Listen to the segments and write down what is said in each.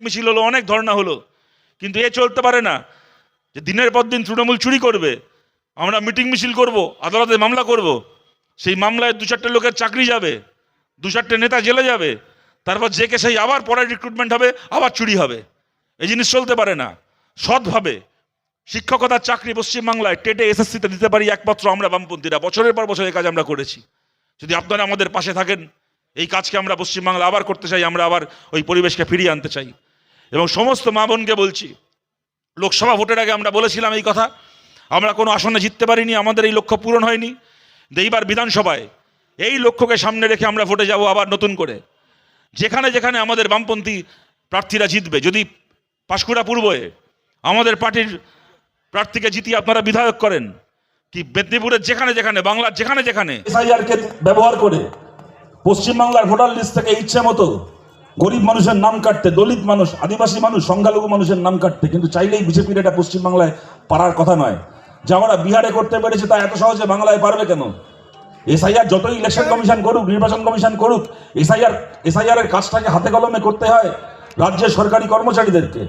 মিছিল হলো, অনেক ধর্ণা হলো। কিন্তু এ চলতে পারে না। যে দিনের পর দিন তৃণমূল চুরি করবে, আমরা মিটিং মিছিল করব, আদালতে মামলা করব, সেই মামলায় দু চারটে লোকের চাকরি যাবে, দু চারটে নেতা জেলে যাবে, তারপর যে কে সেই আবার পরে রিক্রুটমেন্ট হবে, আবার চুরি হবে। এই জিনিস চলতে পারে না। সৎভাবে শিক্ষকতার চাকরি পশ্চিমবাংলায় টেটে এসএসসিতে দিতে পারি একমাত্র আমরা বামপন্থীরা। বছরের পর বছর এই কাজ আমরা করেছি। যদি আপনারা আমাদের পাশে থাকেন, এই কাজকে আমরা পশ্চিমবাংলা আবার করতে চাই, আমরা আবার ওই পরিবেশকে ফিরিয়ে আনতে চাই। এবং সমস্ত মা বোনকে বলছি, লোকসভা ভোটের আগে আমরা বলেছিলাম এই কথা, আমরা কোনো আসনে জিততে পারিনি, আমাদের এই লক্ষ্য পূরণ হয়নি। এইবার বিধানসভায় এই লক্ষ্যকে সামনে রেখে আমরা ভোটে যাব আবার নতুন করে। যেখানে যেখানে আমাদের বামপন্থী প্রার্থীরা জিতবে, যদি পাঁশকুড়া পূর্বে আমাদের পার্টির প্রার্থীকে জিতিয়ে আপনারা বিধায়ক করেন, কি মেদিনীপুরের যেখানে যেখানে, বাংলার যেখানে যেখানে ব্যবহার করে পশ্চিমবাংলার ভোটার লিস্ট থেকে ইচ্ছে মতো গরিব মানুষের নাম কাটতে, দলিত মানুষ, আদিবাসী মানুষ, সংখ্যালঘু মানুষের নাম কাটতে, কিন্তু চাইলেই বিজেপির এটা পশ্চিমবাংলায় পারার কথা নয়। যা আমরা বিহারে করতে পেরেছে তা এত সহজে বাংলায় পারবে কেন? এসআইআর যতই ইলেকশন কমিশন করুক, নির্বাচন কমিশন করুক, এসআইআর এসআইআর এর কাজটাকে হাতে কলমে করতে হয় রাজ্যের সরকারি কর্মচারীদেরকে।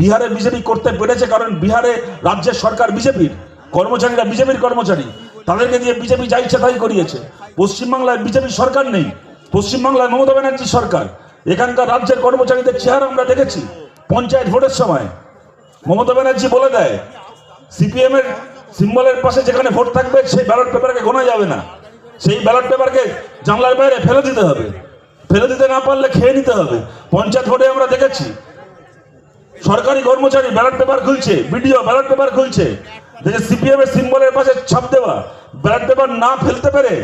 বিহারে বিজেপি করতে পেরেছে কারণ বিহারে রাজ্যের সরকার বিজেপির, কর্মচারীরা বিজেপির কর্মচারী। তাদেরকে দিয়ে বিজেপি যা তাই করিয়েছে। পশ্চিমবাংলায় বিজেপির সরকার নেই, পশ্চিমবাংলায় মমতা ব্যানার্জির সরকার। এখানকার রাজ্যের কর্মচারীদের চেহারা আমরা দেখেছি পঞ্চায়েত ভোটের সময়। মমতা ব্যানার্জি বলে দেয়, সিপিএম এর সিম্বলের পাশে যেখানে ভোট থাকবে, সেই ব্যালট পেপারকে গোনা যাবে না। সেই ব্যালট পেপারকে জানলার বাইরে ফেলে দিতে হবে। ফেলে দিতে না পারলে খেয়ে নিতে হবে। পঞ্চায়েত ভোটে আমরা দেখেছি, সরকারি কর্মচারী ব্যালট পেপার খুলছে, বিডিও ব্যালট পেপার খুলছে। দেখে সিপিএম এর সিম্বলের পাশে ছাপ দেওয়া, ব্যালট পেপার না ফেলতে পেরে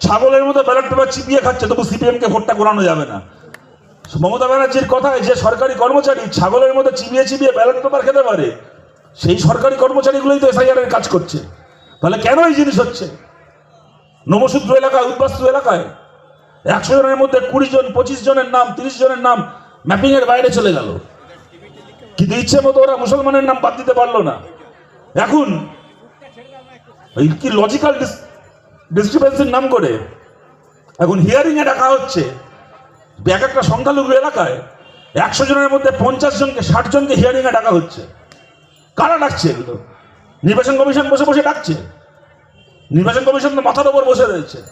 ছাগলের মতো ব্যালট পেপার চিপিয়ে খাচ্ছে, তবু সিপিএম কে ভোটটা করানো যাবে না। মমতা ব্যানার্জির কথায় যে সরকারি কর্মচারী ছাগলের মতো চিবিয়ে চিবিয়ে ব্যালট পেপার খেতে পারে, সেই সরকারি কর্মচারীগুলোই তো এসআইআর এর কাজ করছে। তাহলে কেন এই জিনিস হচ্ছে? নবসূত্র এলাকায়, উদ্বাস্তু এলাকায় একশো জনের মধ্যে কুড়ি জন, পঁচিশ জনের নাম, তিরিশ জনের নাম ম্যাপিং এর বাইরে চলে গেল। কিন্তু ইচ্ছে মতো ওরা মুসলমানের নাম বাদ দিতে পারল না। এখন কি লজিক্যাল ডিস্ট্রিবেন্সির নাম করে? এখন হিয়ারিং এ ডাকা হচ্ছে এক একটা সংখ্যালঘু এলাকায় একশো জনের মধ্যে পঞ্চাশ জনকে, ষাট জনকে হিয়ারিং এ ডাকা হচ্ছে। কারা ডাকছে এগুলো? নির্বাচন কমিশন বসে বসে ডাকছে। নির্বাচন কমিশন তো মাথার ওপর বসে রয়েছে।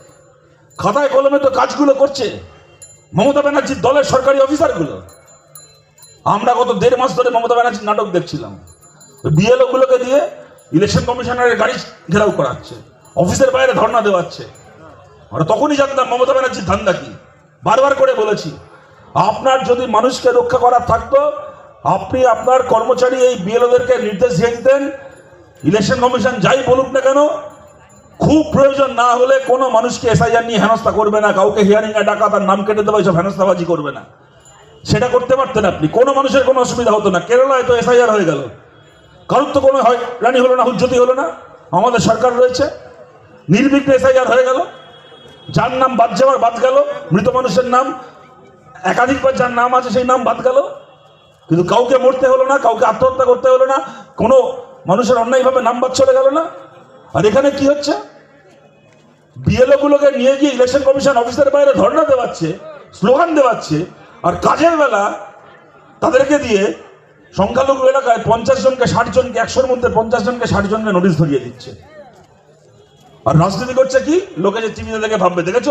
খাতায় কলমে তো কাজগুলো করছে। মমতা ব্যানার্জির দলের সরকারি অফিসারগুলো। আমরা গত দেড় মাস ধরে মমতা ব্যানার্জির নাটক দেখছিলাম। বিএলও গুলোকে দিয়ে ইলেকশন কমিশনারের গাড়ি ঘেরাও করাচ্ছে। অফিসের বাইরে ধর্ণা দেওয়াচ্ছে। আমরা তখনই জানতাম মমতা ব্যানার্জির ধান্দা কি। বারবার করে বলেছি, আপনার যদি মানুষকে রক্ষা করার থাকতো, আপনি আপনার কর্মচারী এই বিএলওদেরকে নির্দেশ দিয়ে দিতেন, ইলেকশন কমিশন যাই বলুক না কেন, খুব প্রয়োজন না হলে কোনো মানুষকে এসআইআর নিয়ে হেনস্থা করবে না, কাউকে হিয়ারিং এ ডাকা, তার নাম কেটে দেবে সব হেনস্থাবাজি করবে না। সেটা করতে পারতেন আপনি, কোনো মানুষের কোনো অসুবিধা হতো না, কেরালায় তো এসআইআর হয়ে গেল। কারোর তো কোনো হয় রানি হলো না, হুজ্জতি হলো না, আমাদের সরকার রয়েছে, নির্বিঘ্নে এসআইআর হয়ে গেল। যার নাম বাদ যাওয়ার বাদ গেল, মৃত মানুষের নাম, একাধিকবার যার নাম আছে সেই নাম বাদ গেল। কিন্তু কাউকে মরতে হলো না, কাউকে আত্মহত্যা করতে হলো না, কোনো মানুষের অন্যায়ভাবে নাম বাদ চলে গেল না। আর এখানে কি হচ্ছে? বিএলও গুলোকে নিয়ে গিয়ে ইলেকশন কমিশন অফিসের বাইরে ধর্ণা দেওয়াচ্ছে, স্লোগান দেওয়াচ্ছে, আর কাজের বেলা তাদেরকে দিয়ে সংখ্যালঘু এলাকায় পঞ্চাশ জনকে, ষাট জনকে, একশোর মধ্যে পঞ্চাশ জনকে, ষাট জনকে নোটিশ ধরিয়ে দিচ্ছে। আর রাজনীতি করছে কি? লোকে যে টিভিতে দেখে ভাববে, দেখেছ?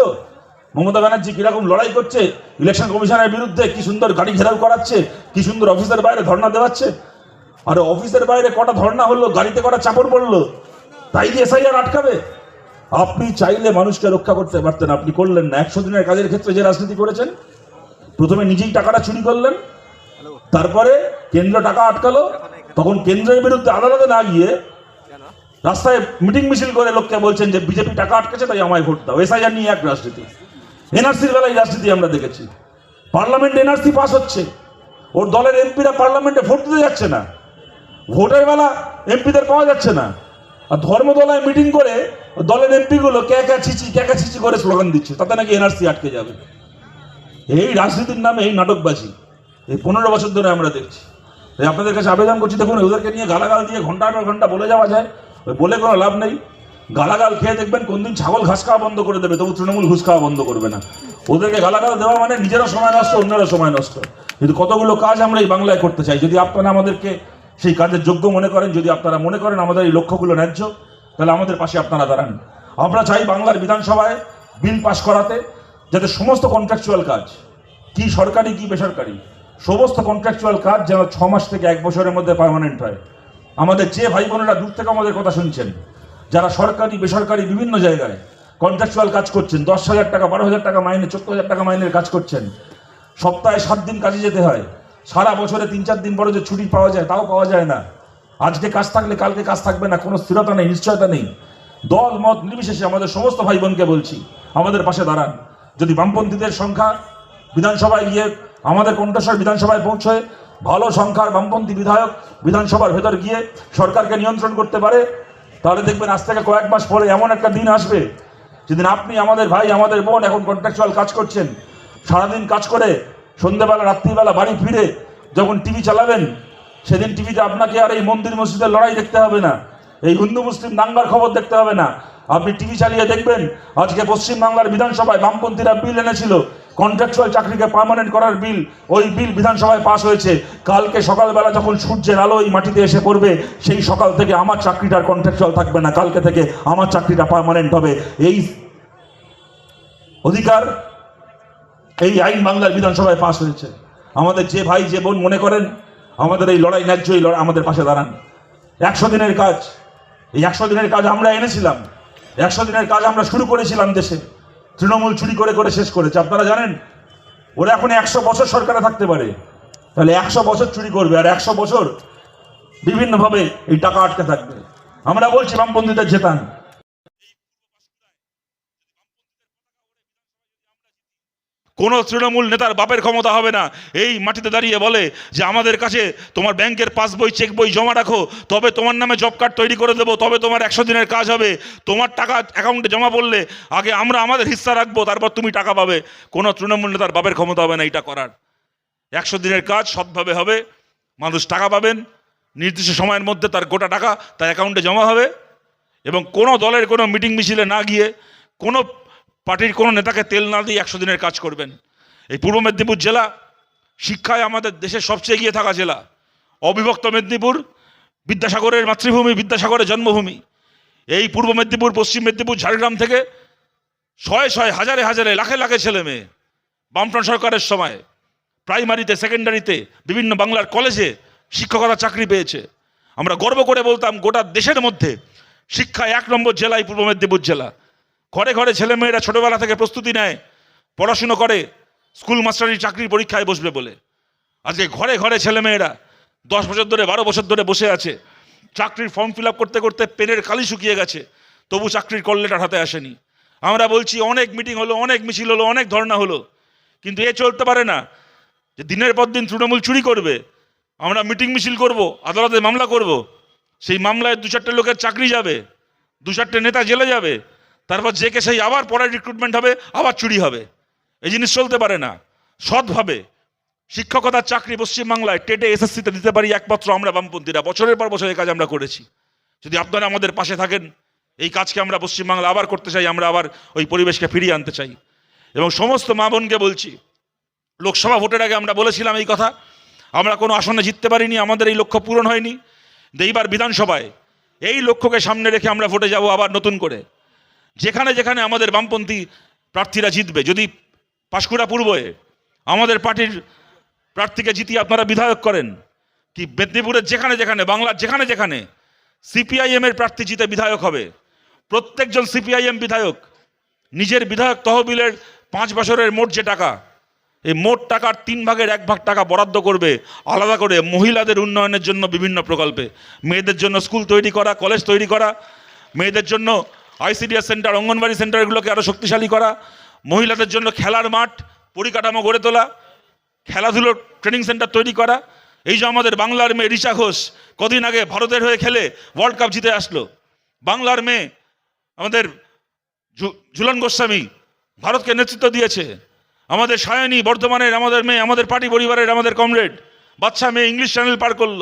মমতা ব্যানার্জি কীরকম লড়াই করছে? ইলেকশন কমিশনের বিরুদ্ধে কি সুন্দর গাড়ি ঘেরাও করাচ্ছে? কি সুন্দর অফিসের বাইরে ধর্ণা দেওয়াচ্ছে? আর অফিসের বাইরে কটা ধর্ণা হলো, গাড়িতে কটা চাপড় পড়ল? তাই দিয়ে এসআইআর আটকাবে? আপনি চাইলে মানুষকে রক্ষা করতে পারতেন, আপনি করলেন না। একশো দিনের কাজের ক্ষেত্রে যে রাজনীতি করেছেন, প্রথমে নিজেই টাকাটা চুরি করলেন, তারপরে কেন্দ্র টাকা আটকালো, তখন কেন্দ্রের বিরুদ্ধে আদালতে না গিয়ে রাস্তায় মিটিং মিছিল করে লোককে বলছেন যে বিজেপি টাকা আটকেছে, তাই আমায় ভোট দাও। এসআইআর নিয়ে এক রাজনীতি। এনআরসির বেলায় রাজনীতি আমরা দেখেছি। পার্লামেন্টে এনআরসি পাস হচ্ছে। ওর দলের এমপিরা পার্লামেন্টে ভোট দিতে যাচ্ছে না। ভোটের বেলা এমপিদের পাওয়া যাচ্ছে না। আর ধর্মদলায় মিটিং করে দলের এমপি গুলো কে কে ছিচি কে কে ছিচি করে স্লোগান দিচ্ছে। তাতে নাকি এনআরসি আটকে যাবে। এই রাজনীতির নামে এই নাটকবাজি, এই পনেরো বছর ধরে আমরা দেখছি। আপনাদের কাছে আবেদন করছি, দেখুন ওদেরকে নিয়ে গালাগাল দিয়ে ঘণ্টার পর ঘণ্টা বলে যাওয়া যায়। বলে কোনো লাভ নেই? গালাগাল খেয়ে দেখবেন কোনদিন ছাগল ঘাস খাওয়া বন্ধ করে দেবে, তবু তৃণমূল ঘুষ খাওয়া বন্ধ করবে না। ওদেরকে গালাগাল দেওয়া মানে নিজেরা সময় নষ্ট অন্যরা সময় নষ্ট। কিন্তু কতগুলো কাজ আমরা এই বাংলায় করতে চাই? যদি আপনারা আমাদেরকে সেই কাজের যোগ্য মনে করেন, যদি আপনারা মনে করেন আমাদের এই লক্ষ্যগুলো ন্যায্য, তাহলে আমাদের পাশে আপনারা দাঁড়ান। আমরা চাই বাংলার বিধানসভায় বিল পাশ করাতে যাতে সমস্ত কন্ট্রাকচুয়াল কাজ, কি সরকারি, কি বেসরকারি, সমস্ত কন্ট্রাকচুয়াল কাজ যেন ছ মাস থেকে এক বছরের মধ্যে পার্মানেন্ট হয়। আমাদের যে ভাই বোনেরা দূর থেকে আমাদের কথা শুনছেন, যারা সরকারি, বেসরকারি বিভিন্ন জায়গায় কন্ট্রাকচুয়াল কাজ করছেন, দশ হাজার টাকা, বারো হাজার টাকা মাইনে, চোদ্দ হাজার টাকা মাইনের কাজ করছেন, সপ্তাহে সাত দিন কাজে যেতে হয়, সারা বছরে তিন চার দিন পরে যে ছুটি পাওয়া যায়, তাও পাওয়া যায় না। আজকে কাজ থাকলে কালকে কাজ থাকবে না, কোনো স্থিরতা নেই, নিশ্চয়তা নেই। দল, মত নির্বিশেষে আমাদের সমস্ত ভাই বোনকে বলছি, আমাদের পাশে দাঁড়ান। যদি বামপন্থীদের সংখ্যা বিধানসভায় গিয়ে আমাদের কণ্ঠস্বর বিধানসভায় পৌঁছয় ভালো সংখ্যার বামপন্থী বিধায়ক বিধানসভার ভেতর গিয়ে সরকারকে নিয়ন্ত্রণ করতে পারে, তাহলে দেখবেন আজ থেকে কয়েক মাস পরে এমন একটা দিন আসবে, যেদিন আপনি আমাদের ভাই, আমাদের বোন এখন কন্ট্রাকচুয়াল কাজ করছেন, সারাদিন কাজ করে সন্ধ্যেবেলা, রাত্রিবেলা বাড়ি ফিরে যখন টিভি চালাবেন, সেদিন টিভিতে আপনাকে আর এই মন্দির মসজিদের লড়াই দেখতে হবে না, এই হিন্দু মুসলিম দাঙ্গার খবর দেখতে হবে না। আপনি টিভি চালিয়ে দেখবেন, আজকে পশ্চিমবাংলার বিধানসভায় বামপন্থীরা বিল এনেছিল কন্ট্রাকচুয়াল চাকরিকে পার্মানেন্ট করার বিল ওই বিল বিধানসভায় পাশ হয়েছে। কালকে সকালবেলা যখন সূর্যের আলো এই মাটিতে এসে পড়বে, সেই সকাল থেকে আমার চাকরিটার কন্ট্রাকচুয়াল থাকবে না। কালকে থেকে আমার চাকরিটা পার্মানেন্ট হবে। এই অধিকার এই আইন বাংলার বিধানসভায় পাশ হয়েছে। আমাদের যে ভাই, যে বোন মনে করেন, আমাদের এই লড়াই ন্যায্য, এই লড়াই আমাদের পাশে দাঁড়ান। একশো দিনের কাজ। এই একশো দিনের কাজ আমরা এনেছিলাম। একশো দিনের কাজ আমরা শুরু করেছিলাম দেশে। তৃণমূল চুরি করে করে শেষ করেছে। আপনারা জানেন, ওরা এখন একশো বছর সরকারে থাকতে পারে। তাহলে একশো বছর চুরি করবে আর একশো বছর বিভিন্নভাবে এই টাকা আটকে থাকবে। আমরা বলছি, বামপন্থীদের জেতান। কোন তৃণমূল নেতার বাপের ক্ষমতা হবে না। এই মাটিতে দাঁড়িয়ে বলে যে, আমাদের কাছে তোমার ব্যাংকের পাসবই, চেক বই জমা রাখো। তবে তোমার নামে জব কার্ড তৈরি করে দেবো। তবে তোমার একশো দিনের কাজ হবে। তোমার টাকা অ্যাকাউন্টে জমা পড়লে আগে আমরা আমাদের হিস্সা রাখব, তারপর তুমি টাকা পাবে। কোনো তৃণমূল নেতার বাপের ক্ষমতা হবে না এটা করার। একশো দিনের কাজ সৎভাবে হবে। মানুষ টাকা পাবেন। নির্দিষ্ট সময়ের মধ্যে তার গোটা টাকা তার অ্যাকাউন্টে জমা হবে। এবং কোনো দলের কোনো মিটিং মিছিলে না গিয়ে কোনো পার্টির কোনো নেতাকে তেল না দিয়ে একশো দিনের কাজ করবেন। এই পূর্ব মেদিনীপুর জেলা শিক্ষায় আমাদের দেশের সবচেয়ে এগিয়ে থাকা জেলা। অবিভক্ত মেদিনীপুর বিদ্যাসাগরের মাতৃভূমি, বিদ্যাসাগরের জন্মভূমি। এই পূর্ব মেদিনীপুর, পশ্চিম মেদিনীপুর, ঝাড়গ্রাম থেকে শয়ে শয়ে, হাজারে হাজারে, লাখে লাখে ছেলে মেয়ে বামফ্রন্ট সরকারের সময়, প্রাইমারিতে, সেকেন্ডারিতে, বিভিন্ন বাংলার কলেজে শিক্ষকতা চাকরি পেয়েছে। আমরা গর্ব করে বলতাম, গোটা দেশের মধ্যে শিক্ষায় এক নম্বর জেলায় পূর্ব মেদিনীপুর জেলা। ঘরে ঘরে ছেলেমেয়েরা ছোটবেলা থেকে প্রস্তুতি নেয়, পড়াশুনো করে, স্কুল মাস্টারি চাকরির পরীক্ষায় বসবে বলে। আজকে ঘরে ঘরে ছেলেমেয়েরা দশ বছর ধরে, বারো বছর ধরে বসে আছে। চাকরির ফর্ম ফিল করতে করতে পেনের কালি শুকিয়ে গেছে, তবু চাকরির কল্লেটার হাতে আসেনি। আমরা বলছি, অনেক মিটিং হলো, অনেক মিছিল হলো, অনেক ধর্ণা হলো। কিন্তু এ চলতে পারে না। যে দিনের পর দিন তৃণমূল চুরি করবে, আমরা মিটিং মিছিল করব, আদালতে মামলা করব, সেই মামলায় দু চারটে লোকের চাকরি যাবে দু চারটে নেতা জেলে যাবে তারপর যে কে সেই আবার পরে রিক্রুটমেন্ট হবে, আবার চুরি হবে। এই জিনিস চলতে পারে না। সৎভাবে শিক্ষকতার চাকরি পশ্চিমবাংলায় টেটে এসএসসিতে দিতে পারি একমাত্র আমরা বামপন্থীরা। বছরের পর বছর এই কাজ আমরা করেছি। যদি আপনারা আমাদের পাশে থাকেন, এই কাজকে আমরা পশ্চিমবাংলা আবার করতে চাই, আমরা আবার ওই পরিবেশকে ফিরিয়ে আনতে চাই। এবং সমস্ত মা বোনকে বলছি, লোকসভা ভোটের আগে আমরা বলেছিলাম এই কথা, আমরা কোনো আসনে জিততে পারিনি, আমাদের এই লক্ষ্য পূরণ হয়নি। এইবার বিধানসভায় এই লক্ষ্যকে সামনে রেখে আমরা ভোটে যাব আবার নতুন করে। যেখানে যেখানে আমাদের বামপন্থী প্রার্থীরা জিতবে, যদি পাঁশকুড়া পূর্বে আমাদের পার্টির প্রার্থীকে জিতিয়ে আপনারা বিধায়ক করেন, কি মেদিনীপুরের যেখানে যেখানে, বাংলার যেখানে যেখানে সিপিআইএম এর প্রার্থী জিতে বিধায়ক হবে, প্রত্যেকজন সিপিআইএম বিধায়ক নিজের বিধায়ক তহবিলের পাঁচ বছরের মোট যে টাকা, এই মোট টাকার তিন ভাগের এক ভাগ টাকা বরাদ্দ করবে আলাদা করে মহিলাদের উন্নয়নের জন্য বিভিন্ন প্রকল্পে, মেয়েদের জন্য স্কুল তৈরি করা, কলেজ তৈরি করা, মেয়েদের জন্য আইসিডিএস সেন্টার অঙ্গনবাড়ি সেন্টারগুলোকে আরও শক্তিশালী করা, মহিলাদের জন্য খেলার মাঠ, পরিকাঠামো গড়ে তোলা খেলাধুলোর ট্রেনিং সেন্টার তৈরি করা। এই যে আমাদের বাংলার মেয়ে রিচা ঘোষ কদিন আগে ভারতের হয়ে খেলে ওয়ার্ল্ড কাপ জিতে আসলো। বাংলার মেয়ে আমাদের ঝুলন গোস্বামী ভারতকে নেতৃত্ব দিয়েছে। আমাদের সায়নী বর্ধমানের আমাদের মেয়ে, আমাদের পার্টি পরিবারের আমাদের কমরেড বাচ্চা মেয়ে ইংলিশ চ্যানেল পার করল।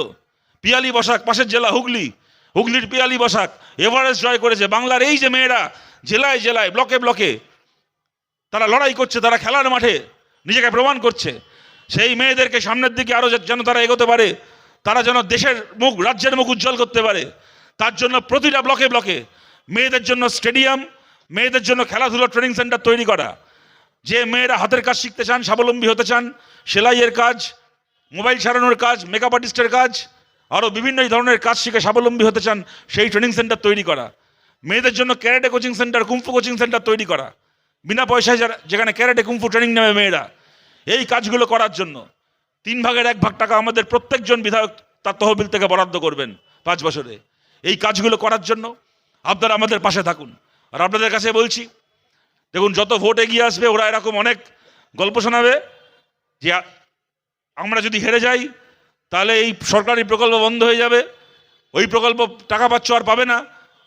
পিয়ালি বসাক পাশের জেলা হুগলি হুগলির পিয়ালি বসাক, এভারেস্ট জয় করেছে। বাংলার এই যে মেয়েরা, জেলায় জেলায়, ব্লকে ব্লকে, তারা লড়াই করছে, তারা খেলার মাঠে নিজেকে প্রমাণ করছে। সেই মেয়েদেরকে সামনের দিকে আরও যেন তারা এগোতে পারে, তারা যেন দেশের মুখ, রাজ্যের মুখ উজ্জ্বল করতে পারে, তার জন্য প্রতিটা ব্লকে ব্লকে মেয়েদের জন্য স্টেডিয়াম, মেয়েদের জন্য খেলাধুলো ট্রেনিং সেন্টার তৈরি করা। যে মেয়েরা হাতের কাজ শিখতে চান, স্বাবলম্বী হতে চান, সেলাইয়ের কাজ, মোবাইল সারানোর কাজ মেকআপ আর্টিস্টের কাজ আরও বিভিন্ন ধরনের কাজ শিখে স্বাবলম্বী হতে চান, সেই ট্রেনিং সেন্টার তৈরি করা। মেয়েদের জন্য karate coaching centre kung fu coaching centre তৈরি করা। বিনা পয়সায় যারা যেখানে ক্যারেটে কুম্ফু ট্রেনিং নেবে মেয়েরা। এই কাজগুলো করার জন্য তিন ভাগের এক ভাগ টাকা আমাদের প্রত্যেকজন বিধায়ক তার তহবিল থেকে বরাদ্দ করবেন পাঁচ বছরে। এই কাজগুলো করার জন্য আপনারা আমাদের পাশে থাকুন। আর আপনাদের কাছে বলছি, দেখুন, যত ভোট এগিয়ে আসবে, ওরা এরকম অনেক গল্প শোনাবে যে, আমরা যদি হেরে যাই তাহলে এই সরকারি প্রকল্প বন্ধ হয়ে যাবে। ওই প্রকল্প টাকা পাচ্ছ আর পাবে না।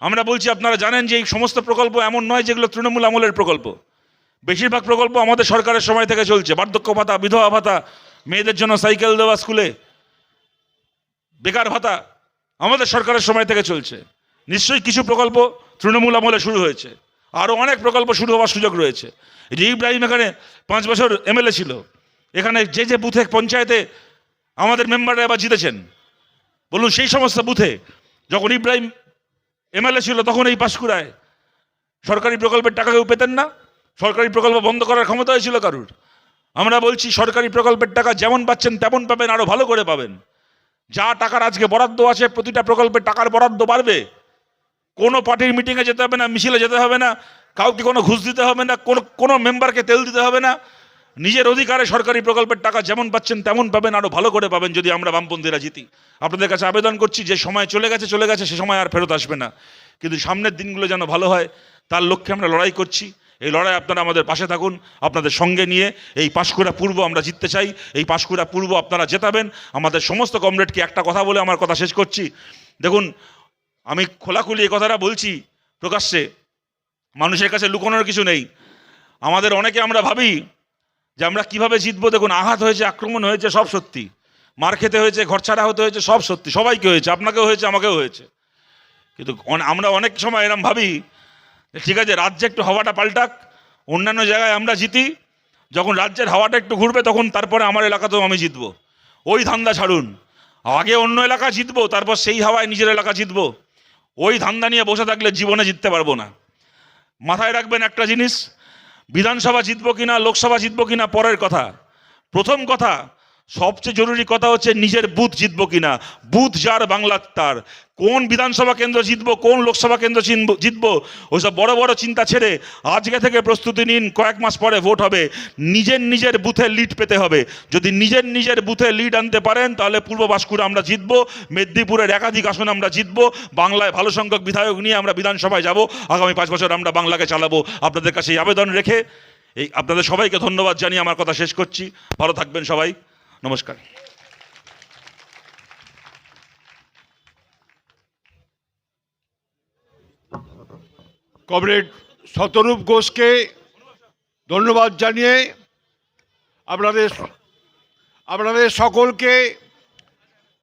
আমরা বলছি, আপনারা জানেন যে এই সমস্ত প্রকল্প এমন নয় যেগুলো তৃণমূল আমলের প্রকল্প। বেশিরভাগ প্রকল্প আমাদের সরকারের সময় থেকে চলছে। বার্ধক্য ভাতা, বিধবা ভাতা, মেয়েদের জন্য সাইকেল দেওয়া স্কুলে, বেকার ভাতা আমাদের সরকারের সময় থেকে চলছে। নিশ্চয়ই কিছু প্রকল্প তৃণমূল আমলে শুরু হয়েছে। আরও অনেক প্রকল্প শুরু হওয়ার সুযোগ রয়েছে। যে ইব্রাহিম এখানে পাঁচ বছর এমএলএ ছিল। এখানে যে যে বুথে পঞ্চায়েতে আমাদের মেম্বাররা এবার জিতেছেন। বলুন, সেই সমস্ত বুথে যখন ইব্রাহিম এমএলএ ছিল তখন এই পাশকুড়ায় সরকারি প্রকল্পের টাকা কেউ পেতেন না, সরকারি প্রকল্প বন্ধ করার ক্ষমতা হয়েছিল কারুর? আমরা বলছি, সরকারি প্রকল্পের টাকা যেমন পাচ্ছেন তেমন পাবেন আরও ভালো করে পাবেন। যা টাকার আজকে বরাদ্দ আছে, প্রতিটা প্রকল্পের টাকার বরাদ্দ বাড়বে। কোনো পার্টির মিটিংয়ে যেতে হবে না, মিছিলে যেতে হবে না, কাউকে কোনো ঘুষ দিতে হবে না, কোনো কোনো মেম্বারকে তেল দিতে হবে না। নিজের অধিকারে সরকারি প্রকল্পের টাকা যেমন পাচ্ছেন, তেমন পাবেন আরও ভালো করে পাবেন যদি আমরা বামপন্থীরা জিতি। আপনাদের কাছে আবেদন করছি, যে সময় চলে গেছে চলে গেছে, সে সময় আর ফেরত আসবে না। কিন্তু সামনের দিনগুলো যেন ভালো হয়, তার লক্ষ্যে আমরা লড়াই করছি। এই লড়াই আপনারা আমাদের পাশে থাকুন, আপনাদের সঙ্গে নিয়ে এই পাঁশকুড়া পূর্ব আমরা জিততে চাই। এই পাঁশকুড়া পূর্ব আপনারা জেতাবেন। আমাদের সমস্ত কমরেডকে একটা কথা বলে আমার কথা শেষ করছি। দেখুন, আমি খোলাখুলি এই কথাটা বলছি প্রকাশ্যে। মানুষের কাছে লুকোনোর কিছু নেই। আমাদের অনেকে আমরা ভাবি যে আমরা কীভাবে জিতবো? দেখুন, আঘাত হয়েছে, আক্রমণ হয়েছে, সব সত্যি। মার খেতে হয়েছে, ঘর ছাড়া হতে হয়েছে, সব সত্যি। সবাইকে হয়েছে, আপনাকেও হয়েছে, আমাকেও হয়েছে। কিন্তু আমরা অনেক সময় এরম ভাবি ঠিক আছে, রাজ্যে একটু হাওয়াটা পাল্টাক, অন্যান্য জায়গায় আমরা জিতি। যখন রাজ্যের হাওয়াটা একটু ঘুরবে, তখন তারপরে আমার এলাকাতেও আমি জিতবো। ওই ধান্দা ছাড়ুন। আগে অন্য এলাকা জিতবো, তারপর সেই হাওয়ায় নিজের এলাকা জিতবো। ওই ধান্দা নিয়ে বসে থাকলে জীবনে জিততে পারব না। মাথায় রাখবেন একটা জিনিস বিধানসভা জিতবো কিনা লোকসভা জিতবো কিনা পরের কথা। প্রথম কথা সবচেয়ে জরুরি কথা হচ্ছে নিজের বুথ জিতবো কিনা। বুথ যার বাংলার তার। কোন বিধানসভা কেন্দ্র জিতবো, কোন লোকসভা কেন্দ্র জিতবো ওইসব বড় বড় চিন্তা ছেড়ে আজকে থেকে প্রস্তুতি নিন, কয়েক মাস পরে ভোট হবে। নিজের নিজের বুথে লিড পেতে হবে। যদি নিজের নিজের বুথে লিড আনতে পারেন, তাহলে পূর্ব বাঁশকুড়া আমরা জিতবো, মেদিনীপুরের একাধিক আসন আমরা জিতবো, বাংলায় ভালো সংখ্যক বিধায়ক নিয়ে আমরা বিধানসভায় যাব। আগামী পাঁচ বছর আমরা বাংলাকে চালাবো। আপনাদের কাছে আবেদন রেখে এই আপনাদের সবাইকে ধন্যবাদ জানিয়ে আমার কথা শেষ করছি। ভালো থাকবেন সবাই। নমস্কার। কমরেড শতরূপ ঘোষকে ধন্যবাদ জানিয়ে আপনাদের আপনাদের সকলকে